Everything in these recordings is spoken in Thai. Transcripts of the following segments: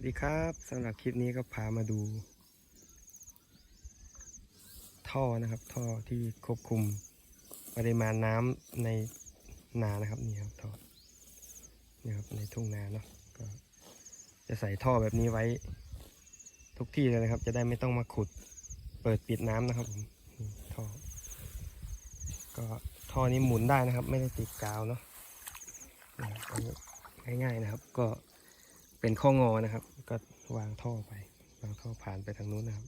วัสดีครับสำหรับคลิปนี้ก็พามาดู ท่อนะครับ ท่อที่ควบคุมปริมาณน้ำในนานะครับนี่ครับท่อนี่ครับในทุ่งนาเนาะก็จะใส่ท่อแบบนี้ไว้ ทุกที่เลยนะครับ จะได้ไม่ต้องมาขุดเปิดปิดน้ำนะครับผมท่อ ก็ท่อนี้หมุนได้นะครับ ไม่ได้ติดกาวเนาะง่ายๆนะครับ ก็ เป็นข้องอนะครับ ก็วางท่อไป วางท่อผ่านไปทางนู้นนะครับ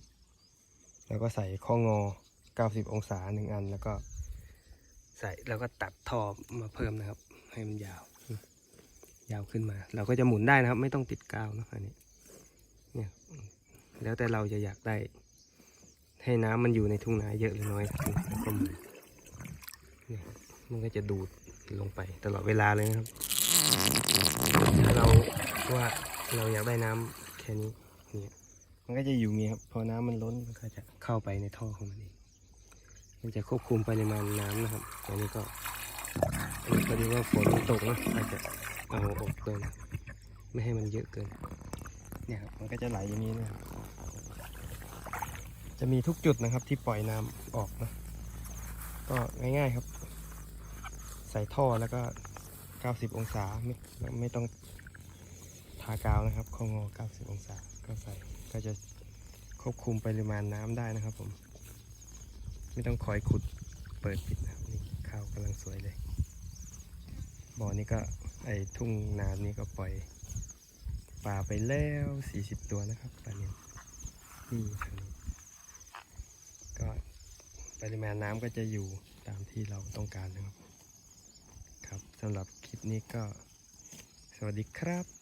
แล้วก็ใส่ข้องอ 90 องศาหนึ่งอัน แล้วก็ ใส่แล้วก็ตัดท่อมาเพิ่มนะครับ ให้มันยาว ยาวขึ้นมา เราก็จะหมุนได้นะครับ ไม่ต้องติดกาวนะอันนี้เนี่ยแล้วแต่เราจะอยากได้ ให้น้ำมันอยู่ในทุ่งนาเยอะหรือน้อยแล้วก็มุนมันก็จะดูดลงไปตลอดเวลาเลยนะครับถ้าเราว่า เราอยากได้น้ำแค่นี้เนี่ยมันก็จะอยู่อย่างนี้ครับพอน้ำมันล้นมันก็จะเข้าไปในท่อของมันเองมันจะควบคุมปริมาณน้ำนะครับอันนี้ก็อันนี้พอดีว่าฝนมันตกเนอะอาจจะเอาออกเกินไม่ให้มันเยอะเกินเนี่ยครับมันก็จะไหลอย่างนี้นะครับจะมีทุกจุดนะครับที่ปล่อยน้ำออกนะก็ง่ายๆครับ ใส่ท่อแล้วก็ 90 องศาไม่ไม่ต้อง ทากาวนะครับข้องอ90 องศาก็ใส่ก็จะควบคุมปริมาณน้ำได้นะครับผม ไม่ต้องคอยขุดเปิดปิดนะครับนี่ข้าวกำลังสวยเลย บ่อนี้ก็ไอทุ่งนานี้ก็ปล่อยปลาไปแล้ว 40 ตัวนะครับปลาเนี่ยนี่ก็ปริมาณน้ำก็จะอยู่ตามที่เราต้องการนะครับ ครับสำหรับคลิปนี้ก็สวัสดีครับ